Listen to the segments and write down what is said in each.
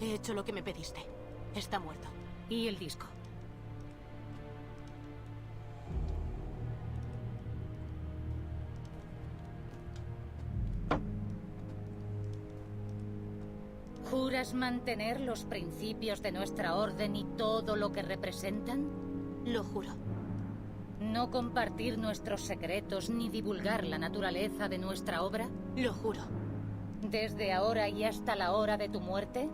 He hecho lo que me pediste. Está muerto. ¿Y el disco? ¿Juras mantener los principios de nuestra orden y todo lo que representan? Lo juro. ¿No compartir nuestros secretos ni divulgar la naturaleza de nuestra obra? Lo juro. ¿Desde ahora y hasta la hora de tu muerte?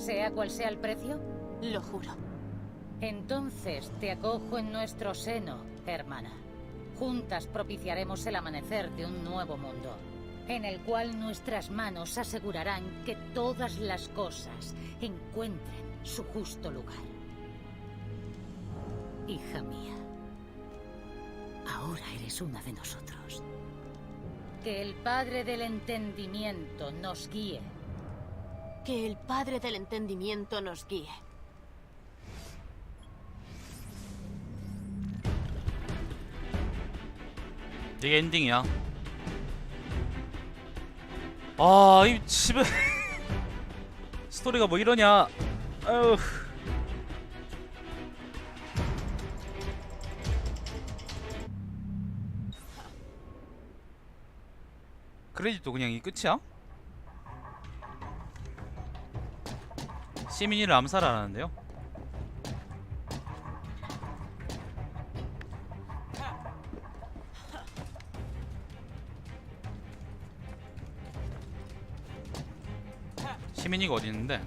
Sea cual sea el precio? Lo juro. Entonces te acojo en nuestro seno, hermana. Juntas propiciaremos el amanecer de un nuevo mundo, en el cual nuestras manos asegurarán que todas las cosas encuentren su justo lugar. Hija mía, ahora eres una de nosotros. Que el Padre del Entendimiento nos guíe. Que el Padre del Entendimiento nos guíe. 이게 엔딩이야. 아, 이 집에 스토리가 뭐 이러냐? 아유. 크레딧도 그냥 이 끝이야? 시민이를 암살하라는데요? 시민이가 어디 있는데?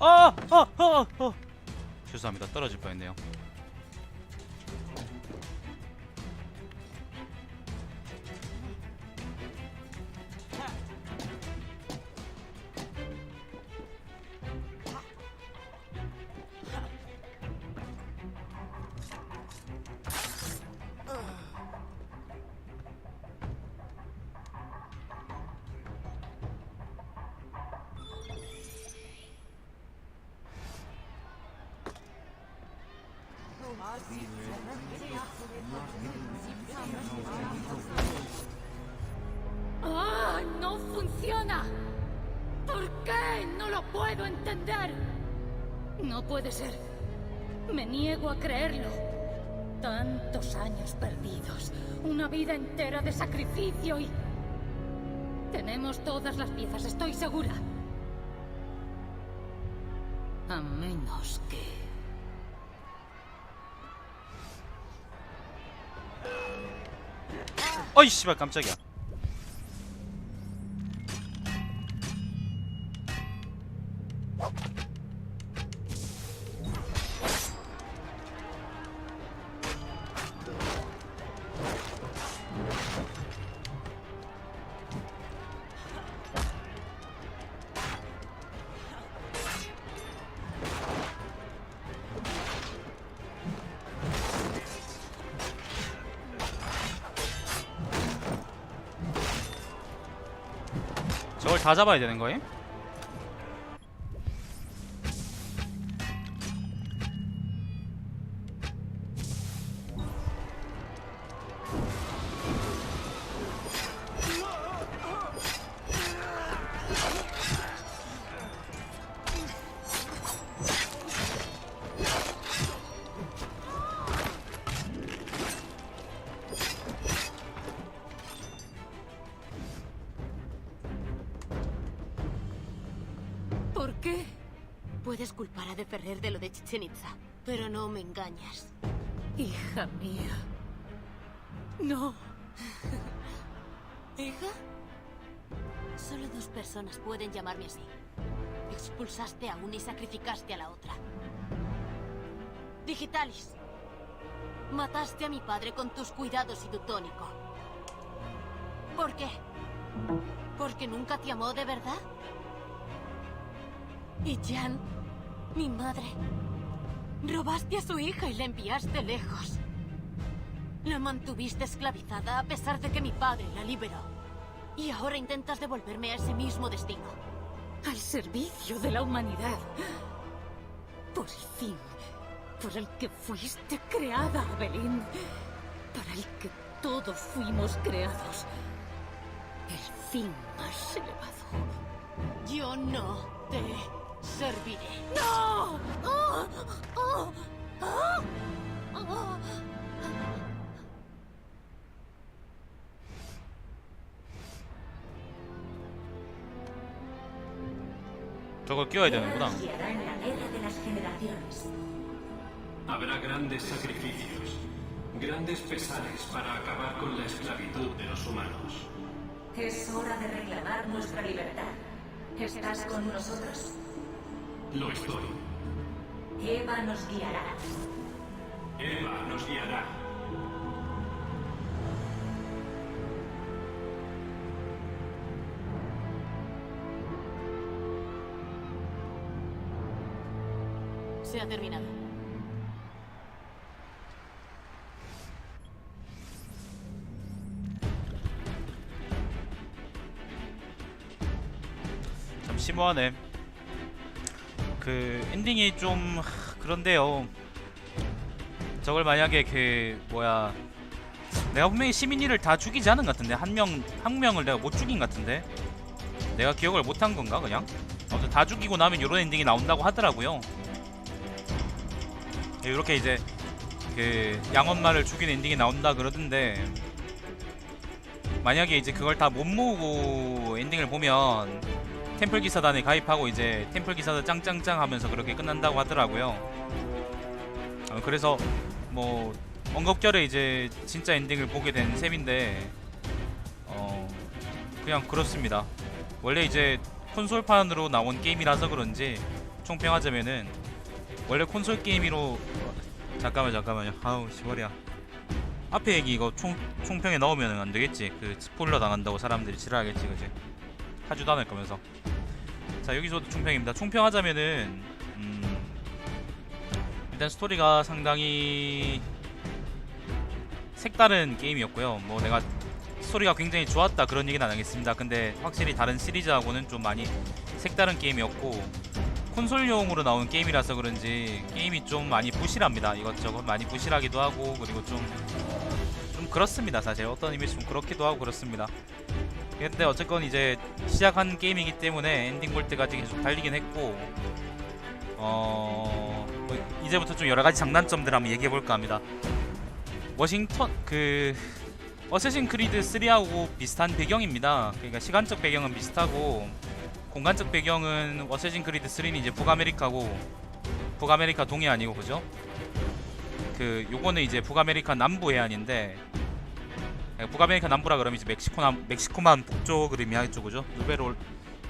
아! 아! 아! 아! 죄송합니다. 떨어질 뻔했네요. ¡Ah! ¡No funciona! ¿Por qué? No lo puedo entender. No puede ser. Me niego a creerlo. Tantos años perdidos. Una vida entera de sacrificio y... Tenemos todas las piezas, estoy segura. A menos que... 어이 씨발 깜짝이야. 다 잡아야 되는 거임? Puedes culpar a De Ferrer de lo de Chichen Itza, pero no me engañas. Hija mía. No. ¿Hija? Solo dos personas pueden llamarme así. Expulsaste a una y sacrificaste a la otra. Digitalis. Mataste a mi padre con tus cuidados y tu tónico. ¿Por qué? ¿Porque nunca te amó de verdad? Y Jan, mi madre, robaste a su hija y la enviaste lejos. La mantuviste esclavizada a pesar de que mi padre la liberó. Y ahora intentas devolverme a ese mismo destino. Al servicio de la humanidad. Por el fin. Por el que fuiste creada, Abelín. Para el que todos fuimos creados. El fin más elevado. Yo no te serviré. ¡No! ¡Oh! ¡Oh! ¡Oh! ¡Oh! 저걸 끼워야 되는구나. guiará en la guerra de las generaciones. Habrá grandes sacrificios, grandes pesares para acabar con la esclavitud de los humanos. Es hora de reclamar nuestra libertad. ¿Estás con nosotros? Lo estoy. Eva nos guiará. Eva nos guiará. Se ha terminado. 참 심오하네. 그 엔딩이 좀 하, 그런데요. 저걸 만약에 그 뭐야 내가 분명히 시민이를 다 죽이지 않은 것 같은데 한 명 한 명을 내가 못 죽인 것 같은데 내가 기억을 못한 건가 그냥? 아무튼 다 죽이고 나면 이런 엔딩이 나온다고 하더라고요. 이렇게 이제 그 양엄마를 죽인 엔딩이 나온다 그러던데 만약에 이제 그걸 다 못 모으고 엔딩을 보면 템플 기사단에 가입하고 이제 템플 기사단 짱짱짱 하면서 그렇게 끝난다고 하더라고요. 어, 그래서 뭐 언급결에 이제 진짜 엔딩을 보게 된 셈인데 어 그냥 그렇습니다. 원래 이제 콘솔판으로 나온 게임이라서 그런지 총평하자면은 원래 콘솔 게임으로 어, 잠깐만 잠깐만요. 아우 시벌이야. 앞에 얘기 이거 총 총평에 넣으면 안 되겠지. 그 스포일러 당한다고 사람들이 싫어하겠지, 그지? 하지도 않을 거면서. 자 여기서도 총평입니다. 총평하자면은 음, 일단 스토리가 상당히 색다른 게임이었고요. 뭐 내가 스토리가 굉장히 좋았다 그런 얘기는 안 하겠습니다. 근데 확실히 다른 시리즈하고는 좀 많이 색다른 게임이었고 콘솔용으로 나온 게임이라서 그런지 게임이 좀 많이 부실합니다. 이것저것 많이 부실하기도 하고 그리고 좀좀 그렇습니다. 사실 어떤 의미에서 좀 그렇기도 하고 그렇습니다. 근데 어쨌건 이제 시작한 게임이기 때문에 엔딩 볼 때까지 계속 달리긴 했고 어 뭐 이제부터 좀 여러 가지 장단점들 한번 얘기해 볼까 합니다. 워싱턴 그 어쌔신 크리드 3하고 비슷한 배경입니다. 그러니까 시간적 배경은 비슷하고 공간적 배경은 어쌔신 크리드 3는 이제 북아메리카고 북아메리카 동해 아니고 그죠? 그 요거는 이제 북아메리카 남부 해안인데 북아메리카 남부라 그러면 이제 멕시코 남 멕시코만 북쪽을 의미하겠죠, 그죠? 누베로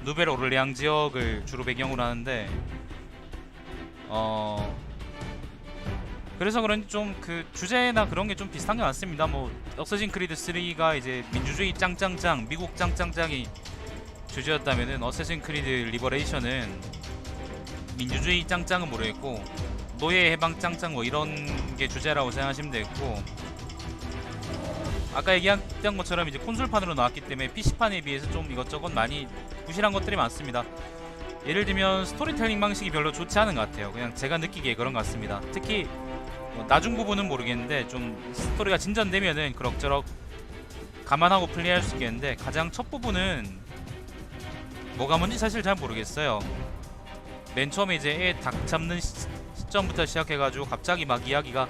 누베로 오를레앙 지역을 주로 배경으로 하는데 어 그래서 그런지 좀 그 주제나 그런 게 좀 비슷한 게 많습니다. 뭐 어서진 크리드 3가 이제 민주주의 짱짱짱, 미국 짱짱짱이 주제였다면은 어쌔신 크리드 리버레이션은 민주주의 짱짱은 모르겠고 노예 해방 짱짱 뭐 이런 게 주제라고 생각하시면 되겠고 아까 얘기했던 것처럼 이제 콘솔판으로 나왔기 때문에 PC판에 비해서 좀 이것저것 많이 부실한 것들이 많습니다. 예를 들면 스토리텔링 방식이 별로 좋지 않은 것 같아요. 그냥 제가 느끼기에 그런 것 같습니다. 특히 뭐 나중 부분은 모르겠는데 좀 스토리가 진전되면은 그럭저럭 감안하고 플레이할 수 있겠는데 가장 첫 부분은 뭐가 뭔지 사실 잘 모르겠어요. 맨 처음에 이제 애 닭 잡는 시, 시점부터 시작해가지고 갑자기 막 이야기가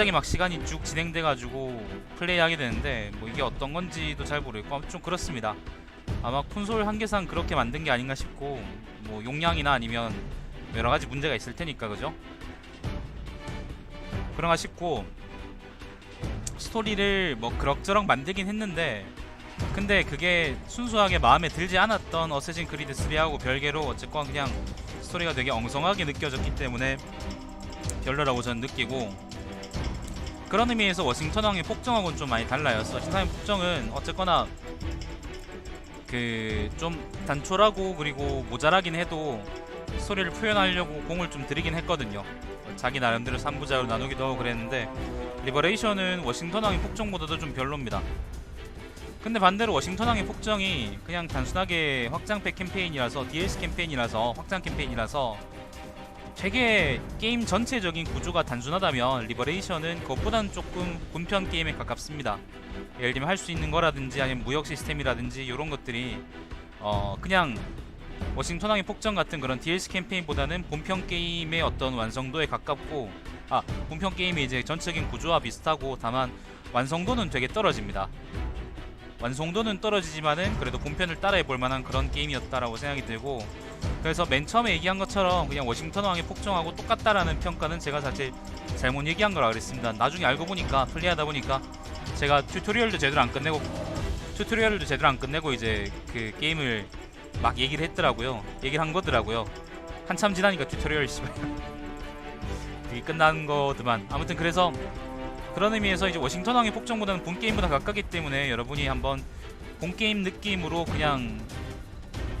갑자기 막 시간이 쭉 진행돼가지고 플레이하게 되는데 뭐 이게 어떤 건지도 잘 모르겠고 좀 그렇습니다. 아마 콘솔 한계상 그렇게 만든 게 아닌가 싶고 뭐 용량이나 아니면 여러 가지 문제가 있을 테니까 그죠? 그런가 싶고 스토리를 뭐 그럭저럭 만들긴 했는데 근데 그게 순수하게 마음에 들지 않았던 어쌔신 크리드 3하고 별개로 어쨌건 그냥 스토리가 되게 엉성하게 느껴졌기 때문에 별로라고 저는 느끼고 그런 의미에서 워싱턴 왕의 폭정하고는 좀 많이 달라요. 워싱턴 왕의 폭정은 어쨌거나 그 좀 단촐하고 그리고 모자라긴 해도 스토리를 표현하려고 공을 좀 들이긴 했거든요. 자기 나름대로 3부작으로 나누기도 하고 그랬는데 리버레이션은 워싱턴 왕의 폭정보다도 좀 별로입니다. 근데 반대로 워싱턴 왕의 폭정이 그냥 단순하게 확장팩 캠페인이라서 DLC 캠페인이라서 확장 캠페인이라서 되게 게임 전체적인 구조가 단순하다면 리버레이션은 그것보다는 조금 분편 게임에 가깝습니다. 예를 들면 할 수 있는 거라든지 아니면 무역 시스템이라든지 이런 것들이 어 그냥 워싱턴 왕의 폭정 같은 그런 DLC 캠페인보다는 본편 게임의 어떤 완성도에 가깝고 아 본편 게임이 이제 전체적인 구조와 비슷하고 다만 완성도는 되게 떨어집니다. 완성도는 떨어지지만은 그래도 본편을 따라해 볼 만한 그런 게임이었다라고 생각이 들고 그래서 맨 처음에 얘기한 것처럼 그냥 워싱턴 왕의 폭정하고 똑같다라는 평가는 제가 사실 잘못 얘기한 거라 그랬습니다. 나중에 알고 보니까 플레이하다 보니까 제가 튜토리얼도 제대로 안 끝내고 튜토리얼도 제대로 안 끝내고 이제 그 게임을 막 얘기를 했더라고요. 얘기를 한 거더라고요. 한참 지나니까 튜토리얼 씨발 그게 끝난 거더만 아무튼 그래서 그런 의미에서 이제 워싱턴 왕의 폭정보다는 본 게임보다 가깝기 때문에 여러분이 한번 본 게임 느낌으로 그냥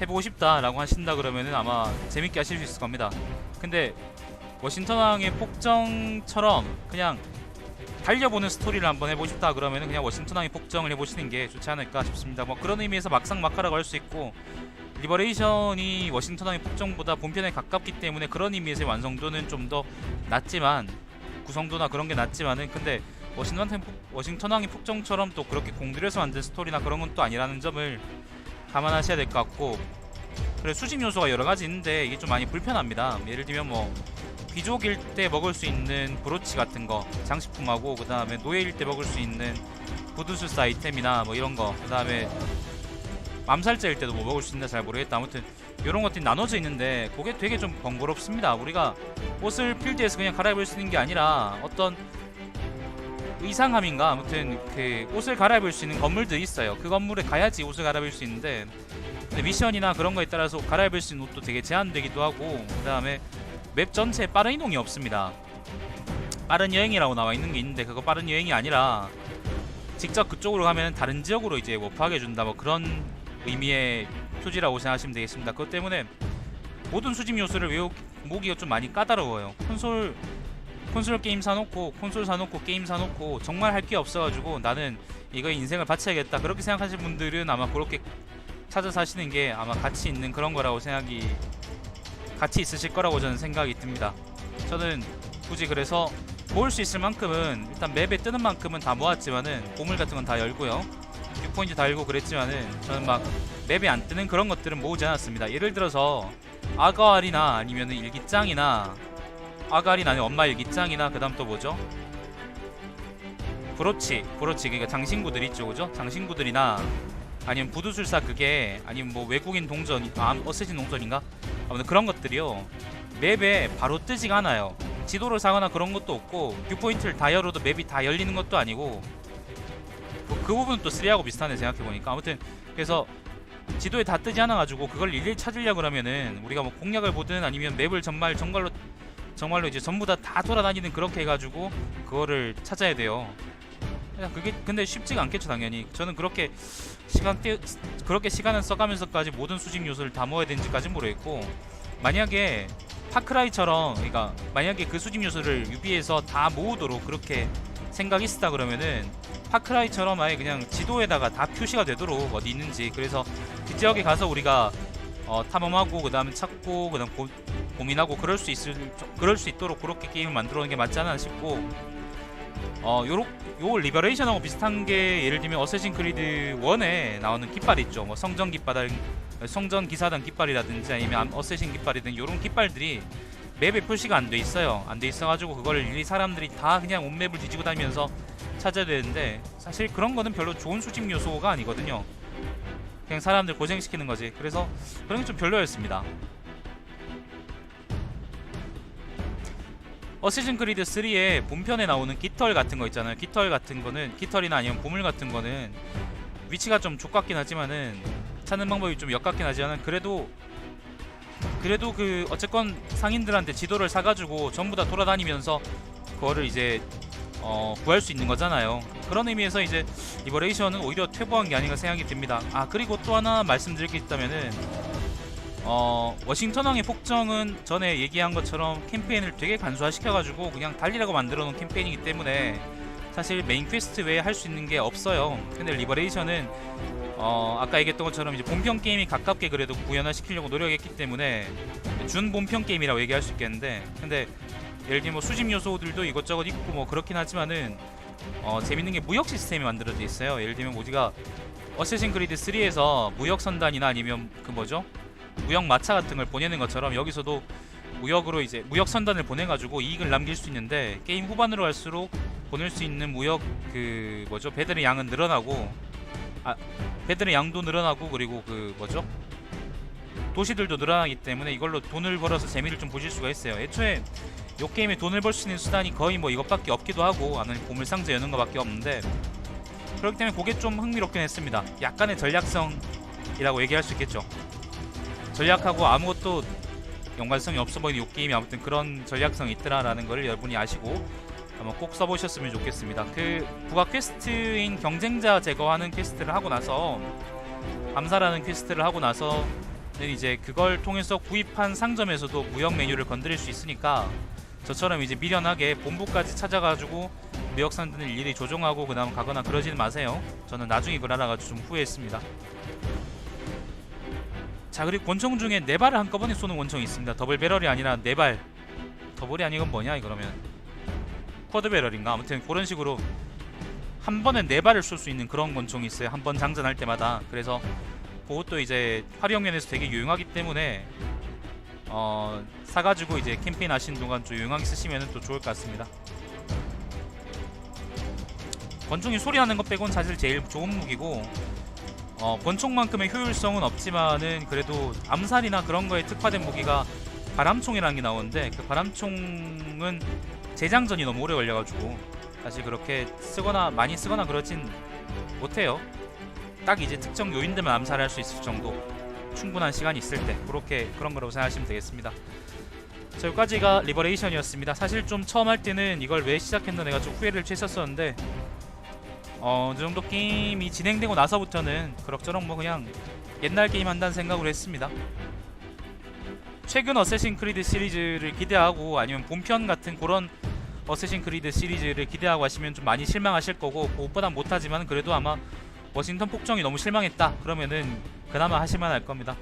해보고 싶다라고 하신다 그러면은 아마 재밌게 하실 수 있을 겁니다. 근데 워싱턴 왕의 폭정처럼 그냥 달려보는 스토리를 한번 해보고 싶다 그러면은 그냥 워싱턴 왕의 폭정을 해보시는 게 좋지 않을까 싶습니다. 뭐 그런 의미에서 막상 막하라고 할 수 있고 리버레이션이 워싱턴 왕의 폭정보다 본편에 가깝기 때문에 그런 의미에서의 완성도는 좀 더 낮지만 구성도나 그런 게 낮지만은 근데 워싱턴, 폭- 워싱턴 왕의 폭정처럼 또 그렇게 공들여서 만든 스토리나 그런 건 또 아니라는 점을 감안하셔야 될 것 같고 그래 수집 요소가 여러 가지 있는데 이게 좀 많이 불편합니다. 예를 들면 뭐 귀족일 때 먹을 수 있는 브로치 같은 거 장식품하고 그 다음에 노예일 때 먹을 수 있는 구두술사 아이템이나 뭐 이런 거그 다음에 암살자일 때도 뭐 먹을 수 있나 잘 모르겠다 아무튼 이런 것들이 나눠져 있는데 그게 되게 좀 번거롭습니다 우리가 옷을 필드에서 그냥 갈아입을 수 있는 게 아니라 어떤 의상함인가? 아무튼 그 옷을 갈아입을 수 있는 건물들이 있어요. 그 건물에 가야지 옷을 갈아입을 수 있는데 미션이나 그런 거에 따라서 갈아입을 수 있는 옷도 되게 제한되기도 하고 그 다음에 맵 전체에 빠른 이동이 없습니다. 빠른 여행이라고 나와 있는 게 있는데 그거 빠른 여행이 아니라 직접 그쪽으로 가면 다른 지역으로 이제 워프하게 준다 뭐 그런 의미의 표지라고 생각하시면 되겠습니다. 그것 때문에 모든 수집 요소를 외우 모기가 좀 많이 까다로워요. 콘솔 콘솔 게임 사놓고 콘솔 사놓고 게임 사놓고 정말 할 게 없어가지고 나는 이거에 인생을 바쳐야겠다 그렇게 생각하시는 분들은 아마 그렇게 찾아 사시는 게 아마 가치 있는 그런 거라고 생각이 가치 있으실 거라고 저는 생각이 듭니다. 저는 굳이 그래서 모을 수 있을 만큼은 일단 맵에 뜨는 만큼은 다 모았지만은 보물 같은 건 다 열고요. 6포인트 달고 그랬지만은 저는 막 맵에 안 뜨는 그런 것들은 모으지 않았습니다. 예를 들어서 아가알이나 아니면은 일기장이나 아가알이나 아니면 엄마 일기장이나 그 다음 또 뭐죠? 브로치, 브로치 그러니까 장신구들 있죠, 그죠? 장신구들이나 아니면 부두술사 그게 아니면 뭐 외국인 동전, 아 어쌔신 동전인가? 아무튼 그런 것들이요 맵에 바로 뜨지가 않아요. 지도를 사거나 그런 것도 없고 뷰포인트를 다 열어도 맵이 다 열리는 것도 아니고 그, 그 부분은 또 3하고 비슷하네 생각해보니까 아무튼 그래서 지도에 다 뜨지 않아가지고 그걸 일일이 찾으려 그러면은 우리가 뭐 공략을 보든 아니면 맵을 정말 정말로 정말로 이제 전부 다 다 돌아다니는 그렇게 해가지고 그거를 찾아야 돼요. 그게 근데 쉽지가 않겠죠 당연히. 저는 그렇게 시간 때 그렇게 시간을 써가면서까지 모든 수집 요소를 다 모아야 되는지까지는 모르겠고 만약에 파크라이처럼 그러니까 만약에 그 수집 요소를 유비에서 다 모으도록 그렇게 생각이 있었다 그러면은 파크라이처럼 아예 그냥 지도에다가 다 표시가 되도록 어디 있는지 그래서 그 지역에 가서 우리가 어, 탐험하고 그 다음에 찾고 그 다음 고, 고민하고 그럴 수 있을 그럴 수 있도록 그렇게 게임을 만들어 놓은 게 맞지 않나 싶고 어 요로 요 리버레이션하고 비슷한 게 예를 들면 어쌔신 크리드 1에 나오는 깃발 있죠. 뭐 성전 깃발 성전 기사단 깃발이라든지 아니면 암- 어쌔신 깃발이든 요런 깃발들이 맵에 표시가 안 돼 있어요. 안 돼 있어가지고 그걸 일일이 사람들이 다 그냥 온 맵을 뒤지고 다니면서 찾아야 되는데 사실 그런 거는 별로 좋은 수집 요소가 아니거든요. 그냥 사람들 고생시키는 거지. 그래서 그런 게 좀 별로였습니다 어시즌 크리드 3의 본편에 나오는 깃털 같은 거 있잖아요. 깃털 같은 거는 깃털이나 아니면 보물 같은 거는 위치가 좀 족같긴 하지만은 찾는 방법이 좀 역같긴 하지만은 그래도 그래도 그 어쨌건 상인들한테 지도를 사가지고 전부 다 돌아다니면서 그거를 이제 어, 구할 수 있는 거잖아요. 그런 의미에서 이제 리버레이션은 오히려 퇴보한 게 아닌가 생각이 듭니다. 아 그리고 또 하나 말씀드릴 게 있다면은 어, 워싱턴왕의 폭정은 전에 얘기한 것처럼 캠페인을 되게 간소화시켜가지고 그냥 달리라고 만들어 놓은 캠페인이기 때문에 사실 메인 퀘스트 외에 할 수 있는 게 없어요. 근데 리버레이션은 어, 아까 얘기했던 것처럼 이제 본편 게임이 가깝게 그래도 구현화시키려고 노력했기 때문에 준 본편 게임이라고 얘기할 수 있겠는데 근데 예를 들면 뭐 수집 요소들도 이것저것 있고 뭐 그렇긴 하지만은 어, 재밌는 게 무역 시스템이 만들어져 있어요. 예를 들면 우리가 어쌔신 크리드 3에서 무역 선단이나 아니면 그 뭐죠? 무역 마차 같은 걸 보내는 것처럼 여기서도 무역으로 이제 무역 선단을 보내가지고 이익을 남길 수 있는데 게임 후반으로 갈수록 보낼 수 있는 무역 그 뭐죠 배들의 양은 늘어나고 아 배들의 양도 늘어나고 그리고 그 뭐죠 도시들도 늘어나기 때문에 이걸로 돈을 벌어서 재미를 좀 보실 수가 있어요. 애초에 요 게임에 돈을 벌 수 있는 수단이 거의 뭐 이것밖에 없기도 하고 아니면 보물 상자 여는 것밖에 없는데 그렇기 때문에 그게 좀 흥미롭긴 했습니다. 약간의 전략성이라고 얘기할 수 있겠죠. 전략하고 아무것도 연관성이 없어 보이는 이 게임이 아무튼 그런 전략성이 있더라라는 걸 여러분이 아시고 한번 꼭 써보셨으면 좋겠습니다. 그 부가 퀘스트인 경쟁자 제거하는 퀘스트를 하고 나서 암살하는 퀘스트를 하고 나서는 이제 그걸 통해서 구입한 상점에서도 무역 메뉴를 건드릴 수 있으니까 저처럼 이제 미련하게 본부까지 찾아가지고 무역 상단을 일일이 조종하고 그 다음 가거나 그러지는 마세요. 저는 나중에 그걸 알아가지고 좀 후회했습니다. 자 그리고 권총 중에 네 발을 한꺼번에 쏘는 권총이 있습니다. 더블 배럴이 아니라 네 발. 더블이 아니건 뭐냐 이거라면 쿼드 배럴인가 아무튼 그런 식으로 한 번에 네 발을 쏠 수 있는 그런 권총이 있어요. 한 번 장전할 때마다 그래서 그것도 이제 활용 면에서 되게 유용하기 때문에 어 사가지고 이제 캠페인 하시는 동안 좀 유용하게 쓰시면 또 좋을 것 같습니다. 권총이 소리 나는 것 빼곤 사실 제일 좋은 무기고 어, 권총만큼의 효율성은 없지만은 그래도 암살이나 그런 거에 특화된 무기가 바람총이라는 게 나오는데 그 바람총은 재장전이 너무 오래 걸려가지고 사실 그렇게 쓰거나 많이 쓰거나 그러진 못해요. 딱 이제 특정 요인들만 암살할 수 있을 정도 충분한 시간이 있을 때 그렇게 그런 거라고 생각하시면 되겠습니다. 자 여기까지가 리버레이션이었습니다. 사실 좀 처음 할 때는 이걸 왜 시작했나 내가 좀 후회를 취했었었는데 어, 어느 정도 게임이 진행되고 나서부터는 그럭저럭 뭐 그냥 옛날 게임 한다는 생각으로 했습니다. 최근 어쌔신 크리드 시리즈를 기대하고 아니면 본편 같은 그런 어쌔신 크리드 시리즈를 기대하고 하시면 좀 많이 실망하실 거고 그것보다 못하지만 그래도 아마 워싱턴 폭정이 너무 실망했다 그러면은 그나마 하실만 할 겁니다.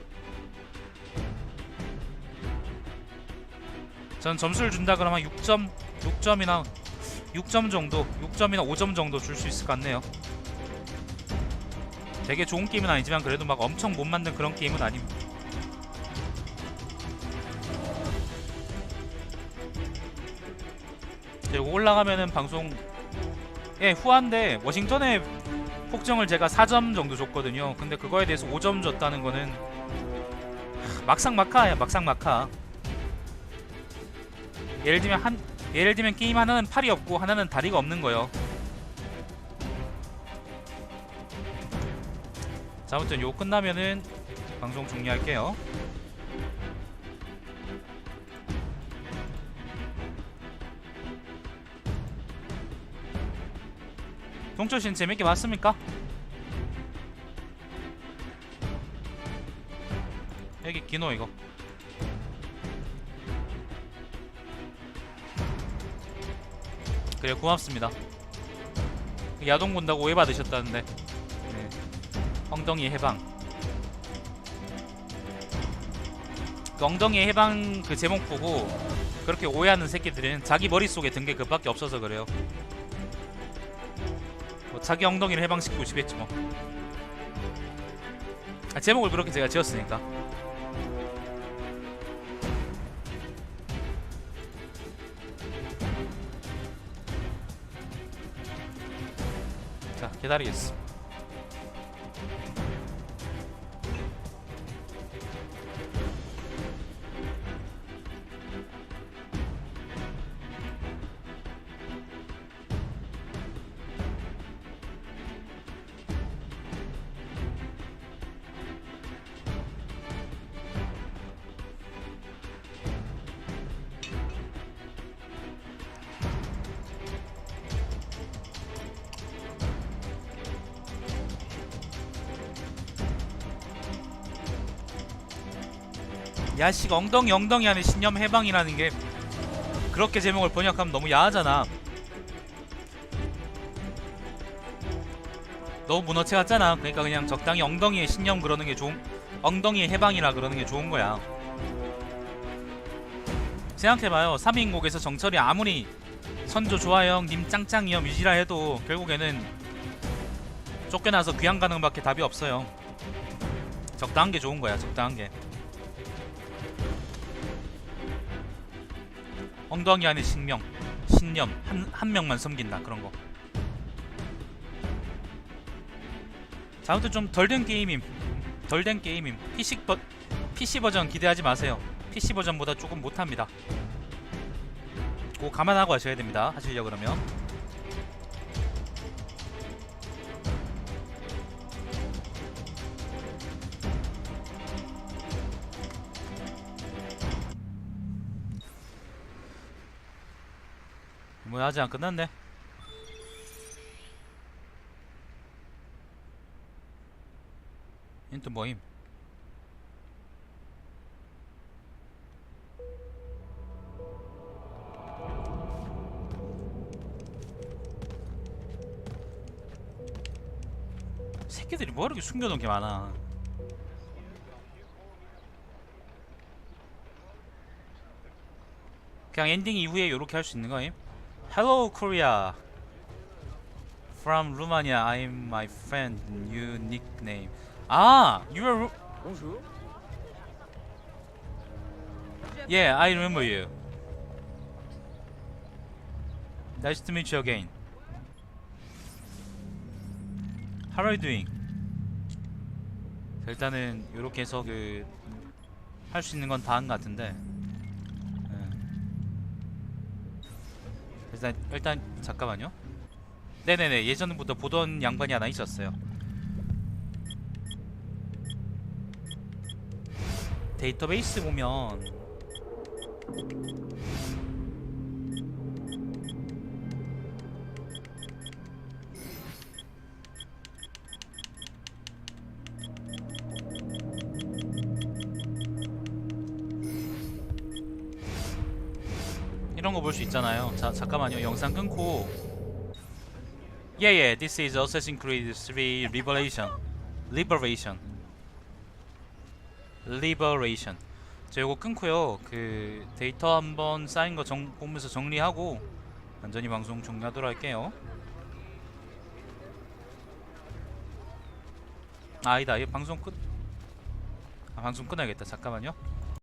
전 점수를 준다 그러면 6점, 6점이나 6점 정도, 6점이나 5점 정도 줄 수 있을 것 같네요. 되게 좋은 게임은 아니지만 그래도 막 엄청 못 만든 그런 게임은 아닙니다. 이거 올라가면은 방송 예 후한데 워싱턴에 폭정을 제가 4점 정도 줬거든요. 근데 그거에 대해서 5점 줬다는 거는 하, 막상 막하야 막상 막하. 예를 들면 한 예를 들면 게임 하나는 팔이 없고 하나는 다리가 없는 거요. 자 아무튼 요 끝나면은 방송 종료할게요. 동철 씨는 재밌게 봤습니까? 여기 기노 이거. 그래 고맙습니다. 야동 본다고 오해 받으셨다는데 네. 엉덩이 해방. 그 엉덩이 해방 그 제목 보고 그렇게 오해하는 새끼들은 자기 머릿속에 든 게 그밖에 없어서 그래요. 뭐 자기 엉덩이를 해방시키고 싶겠지 뭐. 아, 제목을 그렇게 제가 지었으니까. 기다리겠습니다. 야식 엉덩이 엉덩이 안에 신념 해방이라는 게 그렇게 제목을 번역하면 너무 야하잖아. 너무 문어체 같잖아. 그러니까 그냥 적당히 엉덩이에 신념 그러는 게 좋은 엉덩이에 해방이라 그러는 게 좋은 거야. 생각해봐요. 3인곡에서 정철이 아무리 선조 좋아요, 님 짱짱이요, 뮤지라 해도 결국에는 쫓겨나서 귀양 가는 밖에 답이 없어요. 적당한 게 좋은 거야. 적당한 게. 엉덩이 안에 신명, 신념 한, 한 명만 섬긴다 그런 거. 자, 아무튼 좀 덜 된 게임임. 덜 된 게임임. PC 버 PC 버전 기대하지 마세요. PC 버전보다 조금 못합니다. 그거 감안하고 하셔야 됩니다. 하시려 그러면. 뭐야 아직 안 끝났네. 인또 뭐임? 새끼들이 뭐 이렇게 숨겨놓은 게 많아. 그냥 엔딩 이후에 이렇게 할 수 있는 거임? Hello Korea. From Romania, I'm my friend. New nickname. Ah, you are. Ru- Bonjour. Yeah, I remember you. Nice to meet you again. How are you doing? 자, 일단은 이렇게 해서 그 할 수 있는 건 다 한 것 같은데. 일단 일단 잠깐만요. 네네네 예전부터 보던 양반이 하나 있었어요. 데이터베이스 보면 이런 거 볼 수 있잖아요. 자, 잠깐만요. 영상 끊고 Yeah, yeah. This is Assassin's Creed 3 Liberation. Liberation. Liberation. 저 이거 끊고요. 그 데이터 한번 쌓인 거 정, 보면서 정리하고 완전히 방송 종료하도록 할게요. 아, 아니다. 이 방송 끝. 아, 방송 끊어야겠다. 잠깐만요.